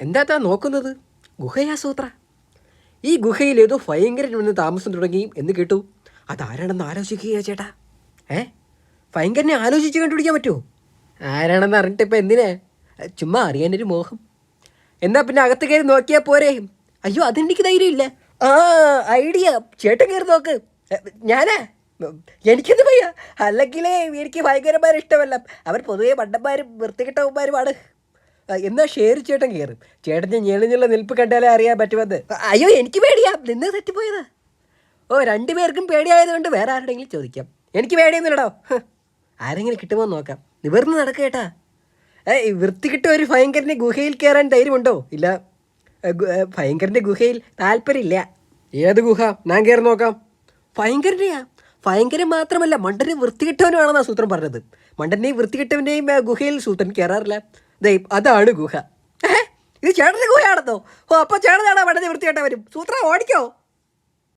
എന്താ നോക്കുന്നത്? ഗുഹയാ സൂത്ര. ഈ ഗുഹയിൽ ഏതോ ഭയങ്കരൻ വന്ന് താമസം തുടങ്ങി എന്ന് കേട്ടു. അതാരാണെന്ന് ആലോചിക്കുക ചേട്ടാ? ഏ ഭയങ്കരനെ ആലോചിച്ച് കണ്ടുപിടിക്കാൻ പറ്റുമോ? ആരാണെന്ന് അറിഞ്ഞിട്ട് ഇപ്പം എന്തിനാ? ചുമ്മാ അറിയാനൊരു മോഹം. എന്നാ പിന്നെ അകത്ത് കയറി നോക്കിയാൽ പോരെ? അയ്യോ അതെനിക്ക് ധൈര്യമില്ല. ആ ഐഡിയ. ചേട്ടൻ കയറി നോക്ക്. ഞാനാ? എനിക്കൊന്നും വയ്യ അല്ലെങ്കിലേ എനിക്ക് ഭയങ്കരമാരും ഇഷ്ടമല്ല. അവർ പൊതുവെ മണ്ടന്മാരും വൃത്തികെട്ടവന്മാരുമാണ്. എന്നാ ഷെയർ ചേട്ടൻ കയറും ചേട്ടന്റെ ഞെളിഞ്ഞുള്ള നിൽപ്പ് കണ്ടാലേ അറിയാൻ പറ്റുമെന്ന്. അയ്യോ എനിക്ക് പേടിയാ. നിന്ന് തെറ്റിപ്പോയതാ. ഓ രണ്ടുപേർക്കും പേടിയായതുകൊണ്ട് വേറെ ആരുടെങ്കിലും ചോദിക്കാം. എനിക്ക് പേടിയൊന്നുമില്ലടോ. ആരെങ്കിലും കിട്ടുമോ നോക്കാം. നിവർന്ന് നടക്കേട്ടാ ഏയ് വൃത്തികിട്ട ഒരു ഭയങ്കരന്റെ ഗുഹയിൽ കയറാൻ ധൈര്യമുണ്ടോ? ഇല്ല. ഏ, ഭയങ്കരന്റെ ഗുഹയിൽ താല്പര്യമില്ല. ഏത് ഗുഹ? ഞാൻ കയറി നോക്കാം. ഭയങ്കരനെയാ. ഭയങ്കരൻ മാത്രമല്ല മണ്ടന് വൃത്തികെട്ടവനുമാണെന്നാണ് സൂത്രം പറഞ്ഞത്. മണ്ടനെയും വൃത്തികെട്ടവന്റെയും ഏ, ഗുഹയിൽ സൂത്രൻ കയറാറില്ല ദേ അതാണ് ഗുഹ. ഇത് ചേട്ടന്റെ ഗുഹയാണെന്നോ? ഓ അപ്പോൾ ചേട്ടനാണോ വൃത്തിയായിട്ട് വരും സൂത്ര ഓടിക്കോ.